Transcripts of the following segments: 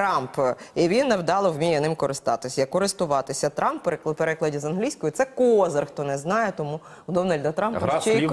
Трамп, і він невдало вміє ним користатися. Користуватися Трамп перекл- перекладі з англійської це козир. Хто не знає, тому у Дональда Трампа Гра ще й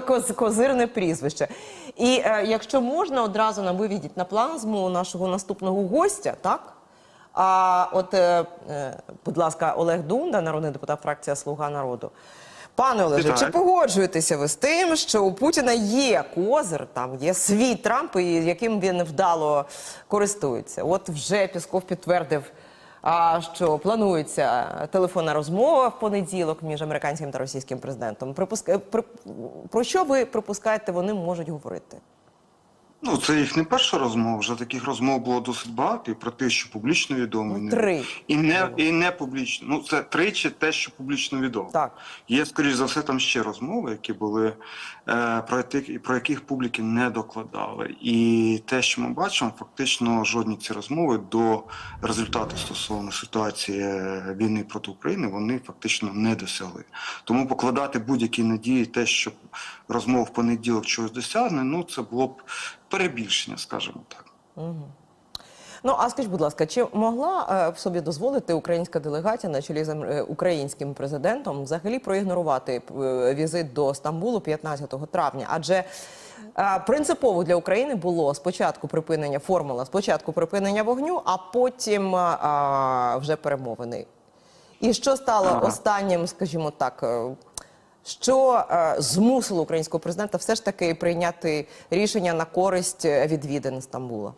коз- козирне прізвище. І е, якщо можна, одразу нам вивідіть на плазму нашого наступного гостя, так? А от, е, е, будь ласка, Олег Дунда, народний депутат фракція Слуга народу. Пане Олеже, чи погоджуєтеся ви з тим, що у Путіна є козир, там є свій Трамп, і яким він вдало користується? От вже Пісков підтвердив, а, що планується телефонна розмова в понеділок між американським та російським президентом. Припуск... Про... про що ви припускаєте, вони можуть говорити? Ну, це їх не перша розмова. Вже таких розмов було досить багато, і про те, що публічно відомо, Ну, три. і не і не публічно. Ну це тричі те, що публічно відомо. Так. Є, скоріш за все, там ще розмови, які були е, про які, про яких публіки не докладали. І те, що ми бачимо, фактично жодні ці розмови до результату стосовно ситуації е, війни проти України вони фактично не досягли. Тому покладати будь-які надії, те, що розмова в понеділок чогось досягне, ну це було б перебільшення, скажімо так. Ну а скажіть, будь ласка, чи могла е, в собі дозволити українська делегація на чолі з е, українським президентом взагалі проігнорувати е, візит до Стамбулу 15 травня? Адже е, принципово для України було спочатку припинення формула, спочатку припинення вогню, а потім е, а, вже перемовини. І що стало Ага. останнім, скажімо так, е, що е, змусило українського президента все ж таки прийняти рішення на користь е, відвідин Стамбула?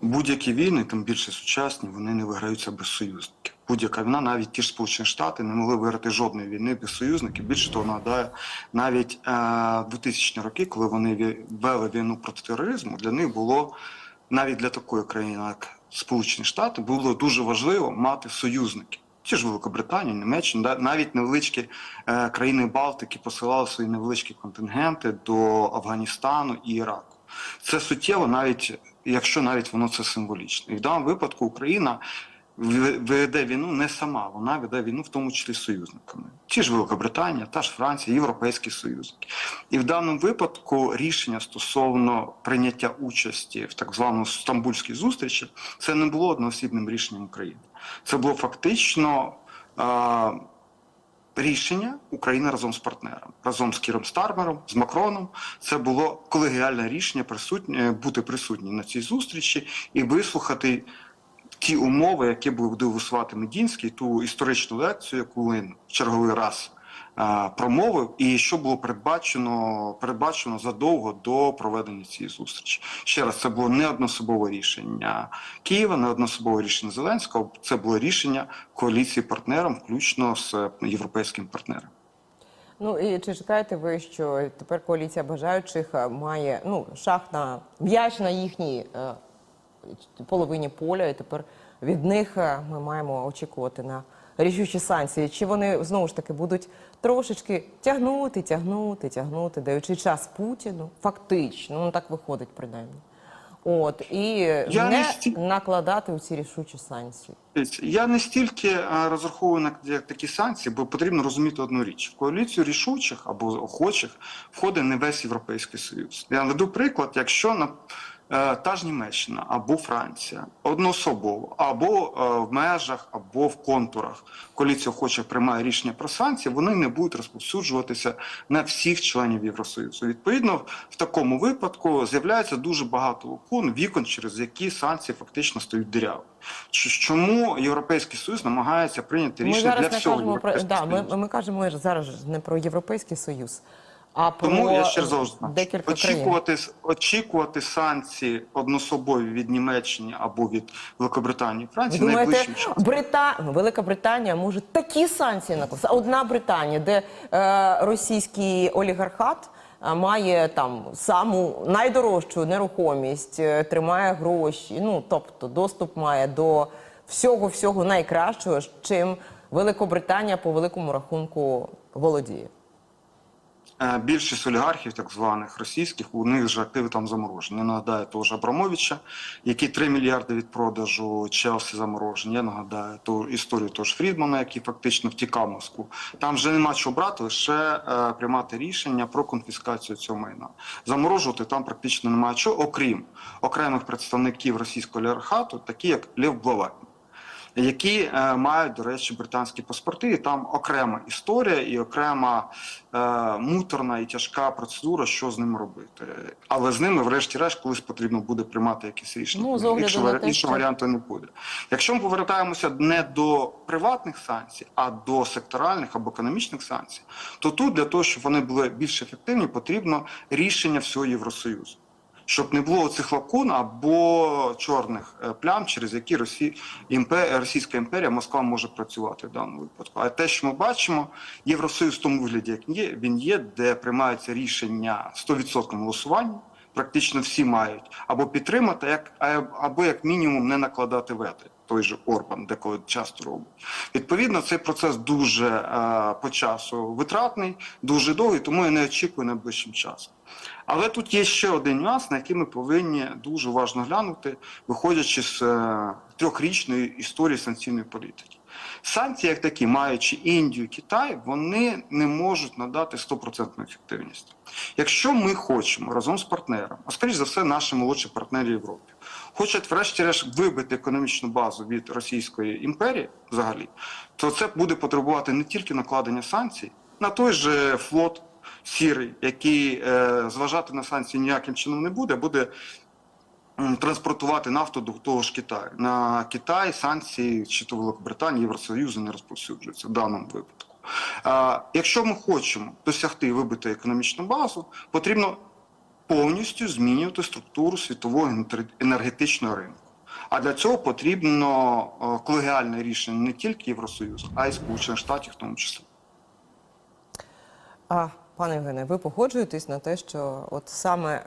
Будь-які війни, тим більше сучасні, вони не виграються без союзників. Будь-яка війна, навіть ті ж Сполучені Штати, не могли виграти жодної війни без союзників. Більше того, нагадаю, навіть е, 2000-ні роки, коли вони вели війну проти тероризму, для них було навіть для такої країни, як Сполучені Штати, було дуже важливо мати союзників. Ті ж Великобританія, Німеччина, да, навіть невеличкі е, країни Балтики посилали свої невеличкі контингенти до Афганістану і Іраку. Це суттєво, навіть якщо навіть воно це символічно. І в даному випадку Україна веде війну не сама, вона веде війну в тому числі з союзниками. Ті ж Великобританія, та ж Франція, Європейські союзники. І в даному випадку рішення стосовно прийняття участі в так званому стамбульській зустрічі це не було одноосібним рішенням України. Це було фактично. е, Рішення України разом з партнером, разом з Кіром Стармером, з Макроном. Це було колегіальне рішення присутнє бути присутні на цій зустрічі і вислухати ті умови, які буде висувати Медінський, ту історичну лекцію, яку він черговий раз промовив, і що було передбачено, передбачено задовго до проведення цієї зустрічі. Ще раз, це було не одноособове рішення Києва, не одноособове рішення Зеленського. Це було рішення коаліції партнерам, включно з європейським партнером. Ну і чи чекаєте ви, що тепер коаліція бажаючих е, має ну шах на м'яч на їхній е, половині поля, і тепер від них е, ми маємо очікувати на рішучі санкції? Чи вони знову ж таки будуть трошечки тягнути, тягнути, тягнути, даючи час Путіну? Фактично, ну так виходить принаймні. От і Я не не сті- накладати у ці рішучі санкції. Я не стільки розраховую на такі санкції, бо потрібно розуміти одну річ: в коаліцію рішучих або охочих входить не весь європейський союз. Я веду приклад, якщо на та ж Німеччина або Франція одноособово, або е, в межах, або в контурах коаліція охочих приймає рішення про санкції, вони не будуть розповсюджуватися на всіх членів Євросоюзу. Відповідно, в такому випадку з'являється дуже багато лакун, вікон, через які санкції фактично стають дирявими. Чому Європейський Союз намагається прийняти Ми рішення зараз для всього про да, ми, ми кажемо зараз не про європейський союз, а про Тому я ще раз декілька країн. очікувати, очікувати санкції однособові від Німеччини або від Великобританії і Ви Франції думаєте, найближчим часом. Брита... Велика Британія може такі санкції накласти? Одна Британія, де е, російський олігархат е, має там саму найдорожчу нерухомість, е, тримає гроші, ну тобто доступ має до всього всього найкращого, чим Великобританія по великому рахунку володіє. Е, Більшість олігархів, так званих російських, у них вже активи там заморожені. Я нагадаю того ж Абрамовича, який 3 мільярди від продажу Челсі заморожені. Я нагадаю ту історію того ж Фрідмана, який фактично втікав Москву. Там вже нема чого брати, лише е, приймати рішення про конфіскацію цього майна. Заморожувати там практично немає чого, окрім окремих представників російського олігархату, такі як Лев Блаватний які е, мають, до речі, британські паспорти, і там окрема історія і окрема е, муторна і тяжка процедура, що з ними робити. Але з ними, врешті-решт, колись потрібно буде приймати якісь рішення. Ну, Іншого, іншого варіанту не буде. Якщо ми повертаємося не до приватних санкцій, а до секторальних або економічних санкцій, то тут для того, щоб вони були більш ефективні, потрібно рішення всього Євросоюзу. Щоб не було цих лакун або чорних е, плям, через які Росі... імпер Російська імперія Москва може працювати в даному випадку. А те, що ми бачимо, Євросоюз в тому вигляді, як є, він є, де приймаються рішення 100% голосування. Практично всі мають або підтримати, як або як мінімум не накладати вето. Той же Орбан, деколи часто робить. Відповідно, цей процес дуже е, по часу витратний, дуже довгий, тому я не очікую найближчим часом. Але тут є ще один нюанс, на який ми повинні дуже уважно глянути, виходячи з е, трьохрічної історії санкційної політики. Санкції, як такі, маючи Індію, Китай, вони не можуть надати 100% ефективність. Якщо ми хочемо разом з партнером, а скоріш за все, наші молодші партнери Європи, хочуть врешті-решт вибити економічну базу від Російської імперії взагалі, то це буде потребувати не тільки накладення санкцій на той же флот сірий, який е, зважати на санкції ніяким чином не буде, буде транспортувати нафту до того ж Китаю. На Китай санкції чи то Великобританії, Євросоюзу не розповсюджуються в даному випадку. Якщо ми хочемо досягти вибити економічну базу, потрібно повністю змінювати структуру світового енергетичного ринку. А для цього потрібно е, колегіальне рішення не тільки Євросоюзу, а й Сполучених Штатів в тому числі. А пане Євгене, ви погоджуєтесь на те, що от саме,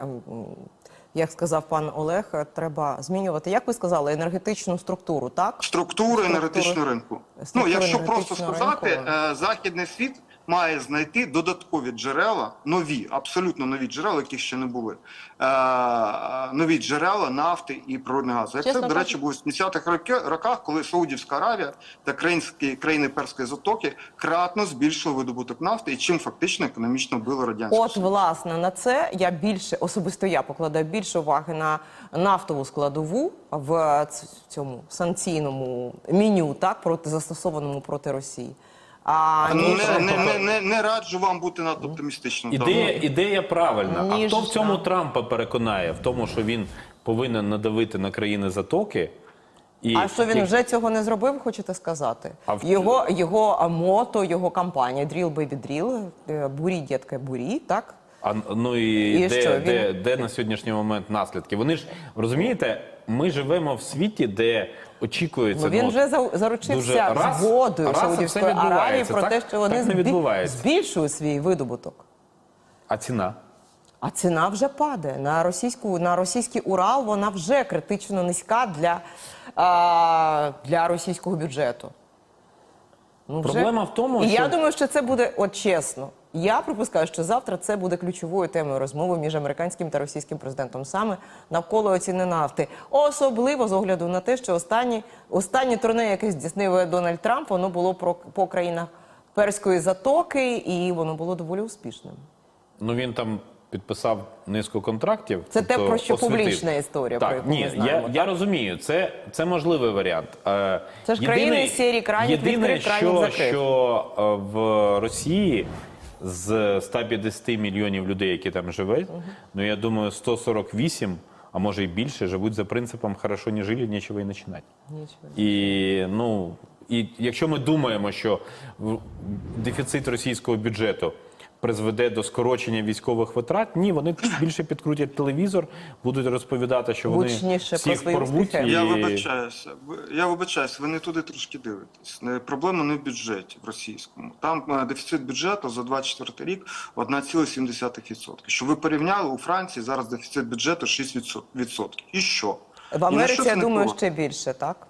як сказав пан Олег, треба змінювати, як ви сказали, енергетичну структуру, так? Структуру енергетичного ринку. Ну, якщо просто сказати, ринку. е, західний світ має знайти додаткові джерела, нові, абсолютно нові джерела, яких ще не були. Е, нові джерела нафти і природного газу. Як Чесно це, до речі, було в 70-х роках, коли Саудівська Аравія та країнські країни Перської затоки кратно збільшили видобуток нафти, і чим фактично економічно вбили радянську От, власне, на це я більше особисто я покладаю більше уваги на нафтову складову в цьому санкційному меню, так проти застосованому проти Росії. А Ну, ніж- не, не, не, не, не раджу вам бути надто оптимістичним. Ідея, ідея правильна. Ніж, а хто в цьому да. Трампа переконає? В тому, що він повинен надавити на країни затоки. І А що він як- вже цього не зробив, хочете сказати? А в- Його, його а, мото, його кампанія Drill Baby Drill, е, бурі, дітки, бурі, так? А, ну і, І де, що, він- де, де на сьогоднішній момент наслідки? Вони ж розумієте, ми живемо в світі, де очікується. Ну, він ну, вже заручився раз- згодою раз Саудівської. Аравії про Так- те, що вони не збільшують свій видобуток. А ціна? А ціна вже падає. На російську на російський Урал вона вже критично низька для, а, для російського бюджету. Ну, вже. Проблема в тому, І що- я думаю, що це буде от чесно. Я припускаю, що завтра це буде ключовою темою розмови між американським та російським президентом саме навколо ціни нафти. Особливо з огляду на те, що останні, останнє турне, яке здійснив Дональд Трамп, воно було про по країнах Перської затоки, і воно було доволі успішним. Ну він там підписав низку контрактів. Це те, тобто про що освітив. публічна історія, Так, про яку ні, ми знаємо, я, я розумію, це, це можливий варіант. Е, Це ж країни серії крайніх єдине, відкрит, крайніх що, закрит. що е, в Росії з 150 мільйонів людей, які там живуть, ну я думаю, 148, а може і більше, живуть за принципом «хорошо не жили, нічого і починати». І ну і якщо ми думаємо, що дефіцит російського бюджету призведе до скорочення військових витрат, ні, вони більше підкрутять телевізор, будуть розповідати, що вони Гучніше про всіх свої порвуть. успіхи. І... Я вибачаюся. Ви- Я вибачаюся, ви не туди трошки дивитесь. Не- Проблема не в бюджеті в російському. Там е, дефіцит бюджету за 24 рік 1,7%. Щоб ви порівняли, у Франції зараз дефіцит бюджету 6%. І що? В І на Америці, що це я не думаю, впливає? ще більше, так?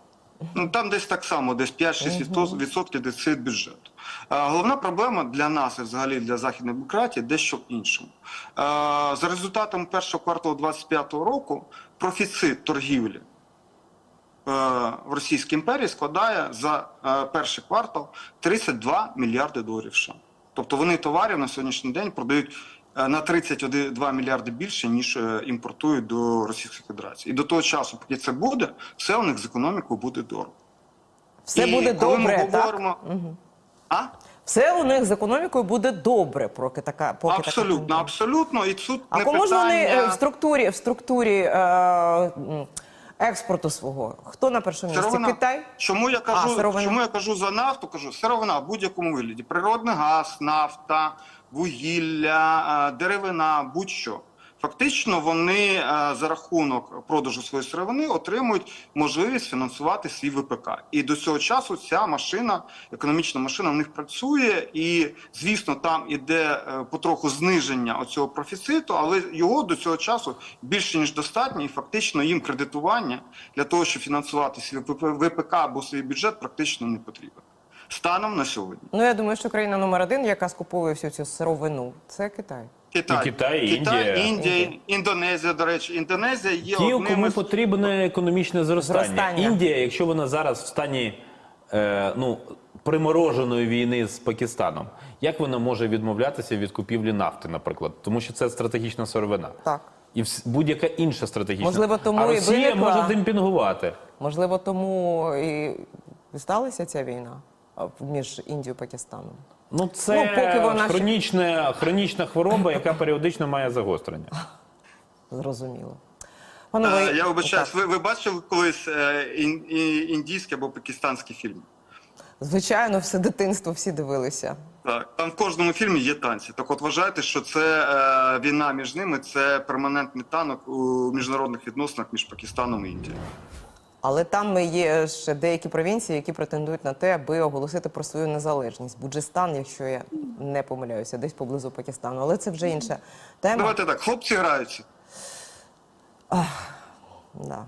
Ну там десь так само, десь 5-6% відсотків дефіцит бюджету. Головна проблема для нас і взагалі для західної демократії дещо в іншому. За результатами першого кварталу 2025 року профіцит торгівлі е, в Російській імперії складає за е, перший квартал 32 мільярди доларів США. Тобто вони товарів на сьогоднішній день продають на 32 мільярди більше, ніж е, імпортують до Російської Федерації. І до того часу, поки це буде, все у них з економікою буде дорого. Все І буде коли добре, ми так? говоримо, а? Все у них з економікою буде добре, поки така поки Абсолютно, тенденція. абсолютно. І тут А не кому ж вони е, в структурі в структурі е, експорту свого? Хто на першому місці? Китай? Чому я кажу, сировина. чому я кажу за нафту? Кажу, сировина в будь-якому вигляді. Природний газ, нафта, вугілля, е, деревина, будь-що. Фактично, вони е, за рахунок продажу своєї сировини отримують можливість фінансувати свій ВПК. І до цього часу ця машина, економічна машина, в них працює. І звісно, там іде е, потроху зниження оцього профіциту, але його до цього часу більше ніж достатньо, і фактично їм кредитування для того, щоб фінансувати свій ВПК або свій бюджет, практично не потрібен. Станом на сьогодні. Ну я думаю, що країна номер один, яка скуповує всю цю сировину, це Китай. Китай, І Китай, і Індія. Індія, Індонезія, до речі, Індонезія є Ті, одним кому із... потрібне економічне зростання. Зростання. Індія, якщо вона зараз в стані е, ну, примороженої війни з Пакистаном, як вона може відмовлятися від купівлі нафти, наприклад? Тому що це стратегічна сировина. Так. І будь-яка інша стратегічна. Можливо, тому а і Росія виникла- може демпінгувати. Можливо, тому і сталася ця війна між Індією і Пакистаном. Ну, це Ну, поки вона хронічна, хронічна хвороба, яка періодично має загострення. Зрозуміло. Пане Е, Я вибачаюсь, ви, ви бачили колись е, ін, індійський або пакистанський фільм? Звичайно, все дитинство всі дивилися. Так, там в кожному фільмі є танці. Так от вважайте, що це е, війна між ними, це перманентний танок у міжнародних відносинах між Пакистаном і Індією. Але там є ще деякі провінції, які претендують на те, аби оголосити про свою незалежність. Буджистан, якщо я не помиляюся, десь поблизу Пакистану. Але це вже інша тема. Давайте так, хлопці граються. Да.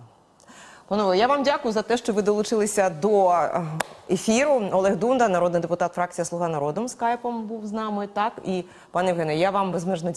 Панове, я вам дякую за те, що ви долучилися до е, ефіру. Олег Дунда, народний депутат фракція Слуга народу, скайпом був з нами. Так і пане Євгене, я вам безмежно дякую.